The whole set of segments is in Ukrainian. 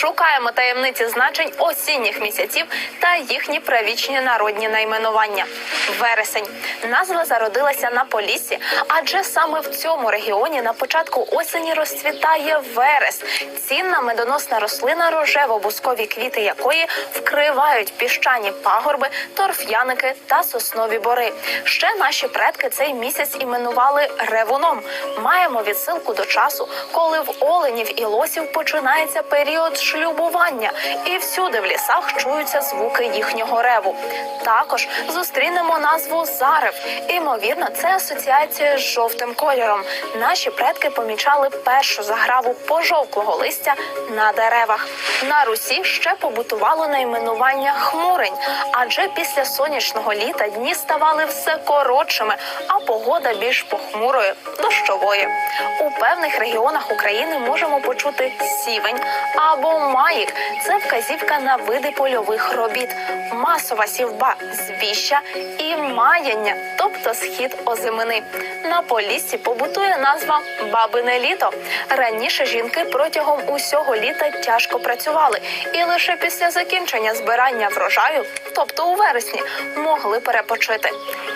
Шукаємо таємниці значень осінніх місяців та їхні правічні народні найменування. Вересень назва зародилася на Поліссі, адже саме в цьому регіоні на початку осені розцвітає верес, цінна медоносна рослина, рожево-бускові квіти якої вкривають піщані пагорби, торф'яники та соснові бори. Ще наші предки цей місяць іменували ревуном. Маємо відсилку до часу, коли в оленів і лосів починається період шлюбування, і всюди в лісах чуються звуки їхнього реву. Також зустрінемо назву зарев. Імовірно, це асоціація з жовтим кольором. Наші предки помічали першу заграву пожовклого листя на деревах. На Русі ще побутувало найменування хмурень, адже після сонячного літа дні ставали все коротшими, а погода більш похмурою, дощовою. У певних регіонах України можемо почути сівень або маїк. Це вказівка на види польових робіт, масова сівба, звіща і маяння, тобто схід озимини. На поліссі побутує назва бабине літо. Раніше жінки протягом усього літа тяжко працювали, і лише після закінчення збирання врожаю, тобто у вересні, могли перепочити.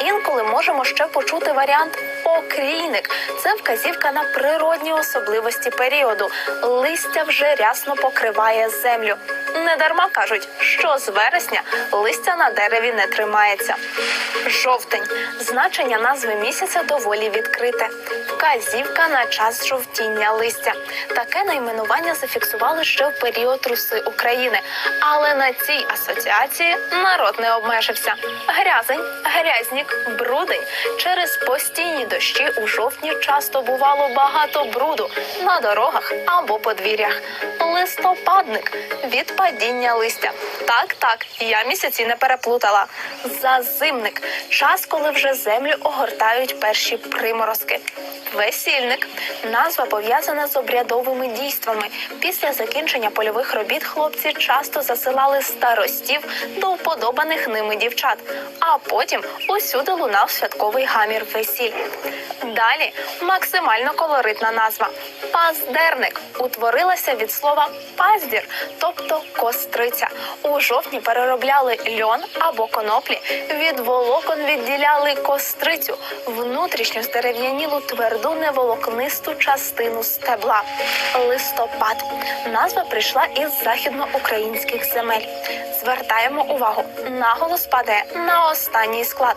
Інколи можемо ще почути варіант окрійник. Це вказівка на природні особливості періоду. Листя вже рясно покриває землю. Недарма кажуть, що з вересня листя на дереві не тримається. Жовтень значення назви місяця доволі відкрите. Вказівка на час жовтіння листя. Таке найменування зафіксували ще в період руси України. Але на цій асоціації народ не обмежився. Грязень, грязнік, брудень. Через постійні дощі у жовтні часто бувало багато бруду на дорогах або подвір'ях. Листопадник від падіння листя. Так, так, я місяці не переплутала. Зазимник час, коли вже землю огортають перші приморозки. Весільник назва пов'язана з обрядовими дійствами. Після закінчення польових робіт хлопці часто засилали старостів до вподобаних ними дівчат, а потім усюди лунав святковий гамір весіль. Далі максимально колоритна назва паздерник утворилася від слова паздір, тобто костриця. У жовтні переробляли льон або коноплі. Від волокон відділяли кострицю, внутрішню здерев'янілу тверду неволокнисту частину стебла. Листопад. Назва прийшла із західноукраїнських земель. Звертаємо увагу, наголос падає на останній склад.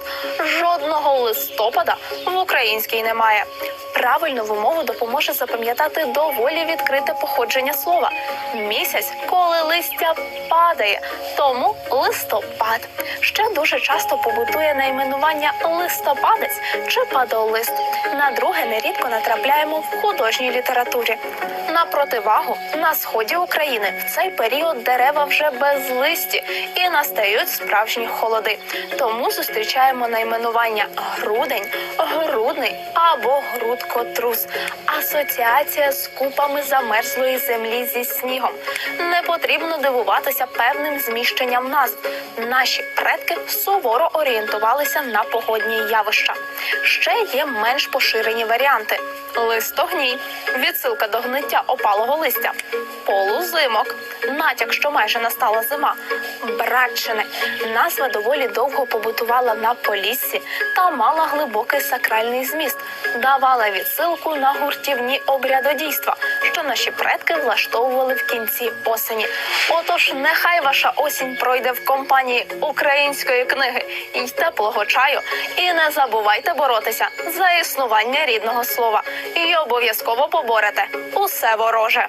Жодного листопада в українській немає. Правильну вимову допоможе запам'ятати доволі відкрите походження слова. Місяць, коли листя падає, тому листопад. Ще дуже часто побутує найменування листопадець чи падолист. На друге нерідко натрапляємо в художній літературі. На противагу на сході України в цей період дерева вже без листі і настають справжні холоди. Тому зустрічаємо найменування грудень, грудний або грудкотрус. Асоціація з купами замерзлої землі зі снігом. Не потрібно дивуватися певним зміщенням назв. Наші предки суворо орієнтувалися на погодні явища. Ще є менш поширені варіанти: листогній, відсилка до гниття опалого листя, полузимок, натяк, що майже настала зима, братчини. Назва доволі довго побутувала на поліссі та мала глибокий сакральний зміст, давала відсилку на гуртівні обрядодійства, що наші предки влаштовували в кінці осені. Отож, нехай ваша осінь пройде в компанії української книги і теплого чаю. І не забувайте боротися за існування рідного слова. І обов'язково поборете усе вороже.